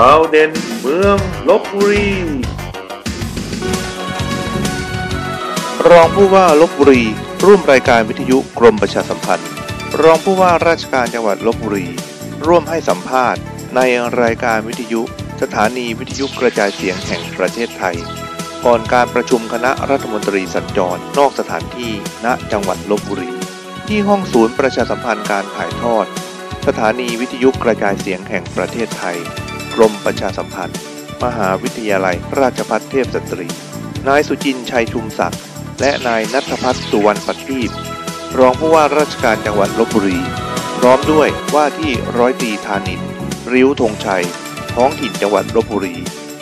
ข่าวเด่นเมืองลบบุรี รองผู้ว่าลบบุรี ร่วมรายการวิทยุกรมประชาสัมพันธ์ รองผู้ว่าราชการจังหวัดลบบุรี ร่วมให้สัมภาษณ์ ในรายการวิทยุ สถานีวิทยุกระจายเสียงแห่งประเทศไทย ก่อนการประชุมคณะรัฐมนตรีสัญจรนอกสถานที่ณจังหวัดลบบุรี ที่ห้องศูนย์ประชาสัมพันธ์การถ่ายทอด สถานีวิทยุกระจายเสียงแห่งประเทศไทย กรมประชาสัมพันธ์ มหาวิทยาลัยราชภัฏเทพสตรี นายสุจินชัยชุมศักดิ์และนายนัทพัฒน์สุวรรณประทีรองผู้ว่าราชการจังหวัดลบบุรี พร้อมด้วยว่าที่ร้อยตรีธานินริ้วธงชัย ท้องถิ่นจังหวัดลบบุรี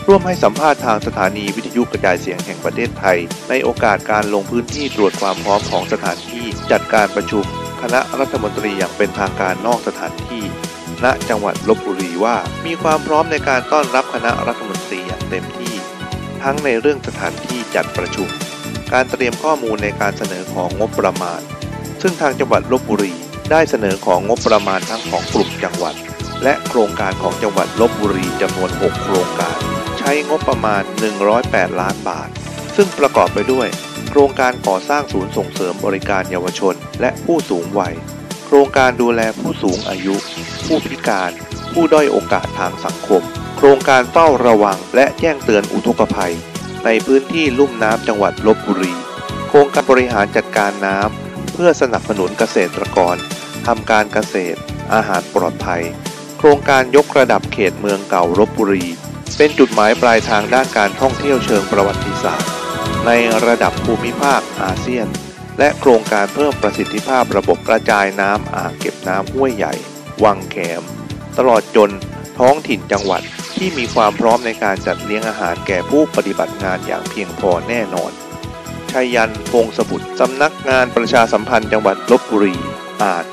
ร่วมให้สัมภาษณ์ทางสถานีวิทยุกระจายเสียงแห่งประเทศไทย ในโอกาสการลงพื้นที่ตรวจความพร้อมของสถานที่ จัดการประชุม คณะรัฐมนตรีอย่างเป็นทางการนอกสถานที่ ณจังหวัดลบบุรีว่า มีความพร้อมในการต้อนรับคณะรัฐมนตรีอย่างเต็มที่ ทั้งในเรื่องสถานที่จัดประชุม การเตรียมข้อมูลในการเสนอของงบประมาณ ซึ่งทางจังหวัดลบบุรี ได้เสนอของงบประมาณทั้งของกลุ่มจังหวัด และโครงการของจังหวัดลบบุรีจำนวน 6 โครงการ ใช้งบประมาณ 108 ล้านบาท ซึ่งประกอบไปด้วย โครงการก่อสร้างศูนย์ส่งเสริมบริการเยาวชน และผู้สูงวัย รงการดูแลผู้สูงอายุ ผู้พิการ ผู้ด้อยโอกาสทางสังคม โครงการเฝ้าระวังและแจ้งเตือนอุทกภัย ในพื้นที่ลุ่มน้ำจังหวัดลบบุรี โครงการบริหารจัดการน้ำเพื่อสนับสนุนเกษตรกรทำการเกษตร อาหารปลอดภัย โครงการยกระดับเขตเมืองเก่าลบบุรี เป็นจุดหมายปลายทางด้านการท่องเที่ยวเชิงประวัติศาสตร์ ในระดับภูมิภาคอาเซียน และโครงการเพิ่มประสิทธิภาพระบบกระจายน้ำอ่างเก็บน้ำห้วยใหญ่ วังแขม ตลอดจนท้องถิ่นจังหวัดที่มีความพร้อมในการจัดเลี้ยงอาหารแก่ผู้ปฏิบัติงานอย่างเพียงพอแน่นอนชัยยันพงศบุตรสำนักงานประชาสัมพันธ์จังหวัดลบบุรีอาจ